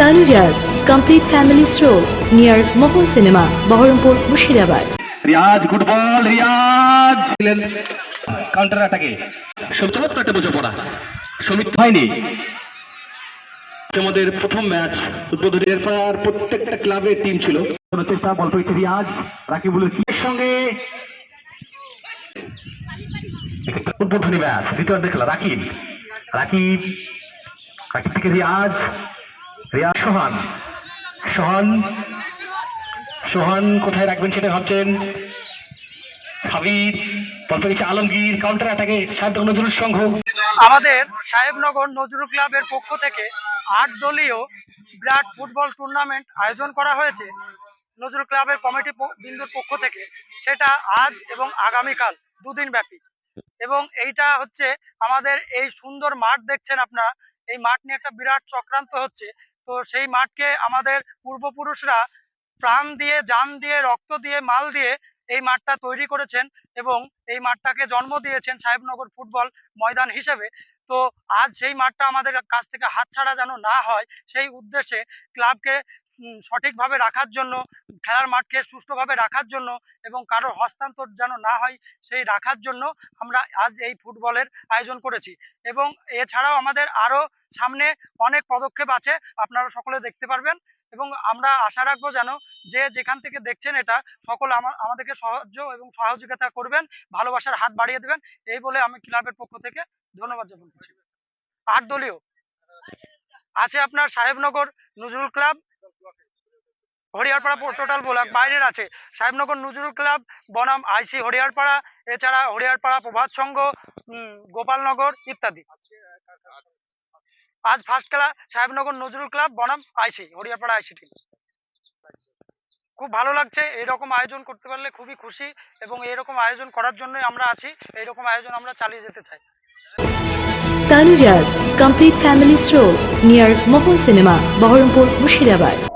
Tanujas Complete Family Stroll near Mohol Cinema, Baharampur, Mushirabad. Riyaz good ball Riyaz counter অ্যাটাকে চমৎকার একটা বসে পড়া। সমিত হয়নি। আমাদের প্রথম ম্যাচ উদ্বোধনী এরপর প্রত্যেকটা ক্লাবের টিম ছিল। কোনো চেষ্টা বল পেয়েছে রিয়াজ। রাকিবুলের কি সঙ্গে? উদ্বোধনী ম্যাচ দ্বিতীয় খেলা রাকিব। রাকিব রাকিব থেকে রিয়াজ। রিয়াজ সোহান। সোহান সোহান, কোথায় রাখবেন সেটা ভাবছেন? বল পেয়েছে আলমগীর কাউন্টার অ্যাটাকে সাহেব নজরুল সংঘ। আমাদের সাহেবনগর নজরুল ক্লাবের পক্ষ থেকে আট দলীয় বিরাট ফুটবল টুর্নামেন্ট আয়োজন করা হয়েছে নজরুল ক্লাবের কমিটি বিন্দুর পক্ষ থেকে। সেটা আজ এবং আগামীকাল, দুদিন ব্যাপী। এবং এইটা হচ্ছে আমাদের এই সুন্দর মাঠ দেখছেন আপনারা। এই মাঠ নিয়ে একটা বিরাট চক্রান্ত হচ্ছে। তো সেই মাঠকে আমাদের পূর্বপুরুষরা প্রাণ দিয়ে যান দিয়ে রক্ত দিয়ে মাল দিয়ে এই মাঠটা তৈরি করেছেন এবং এই মাঠটাকে জন্ম দিয়েছেন সাহেবনগর ফুটবল ময়দান হিসেবে। তো আজ সেই মাঠটা আমাদের কাছ থেকে হাতছাড়া যেন না হয়, সেই উদ্দেশ্যে ক্লাবকে সঠিকভাবে রাখার জন্য, খেলার মাঠকে সুষ্ঠুভাবে রাখার জন্য এবং কারোর হস্তান্তর যেন না হয়, সেই রাখার জন্য আমরা আজ এই ফুটবলের আয়োজন করেছি। এবং এছাড়াও আমাদের আরও সামনে অনেক পদক্ষেপ আছে, আপনারা সকলে দেখতে পারবেন। এবং আমরা আশা রাখব যেন যে যেখান থেকে দেখছেন এটা, সকল আমাদেরকে সাহায্য এবং সহযোগিতা করবেন, ভালোবাসার হাত বাড়িয়ে দেবেন। এই বলে আমি ক্লাবের পক্ষ থেকে ধন্যবাদ জ্ঞাপন করছি। আট দলীয় আছে আপনার Sahebnagar Nazrul club, Hariyarpara total block বাইরের আছে। সাহেবনগর নজরুল ক্লাব, বনাম আইসি হরিয়ারপাড়া, এছাড়া হরিয়ারপাড়া প্রভাত সংঘ গোপালনগর ইত্যাদি। আজ ফার্স্ট খেলা সাহেবনগর নজরুল ক্লাব, বনাম আইসি, হরিয়াপাড়া আইসি টিম খুব ভালো লাগছে এরকম আয়োজন করতে পারলে খুবই খুশি এবং এরকম আয়োজন করার জন্যই আমরা আছি, এইরকম আয়োজন আমরা চালিয়ে যেতে চাই Tanuja's complete family store near Mohan cinema Baharampur Mushirabad.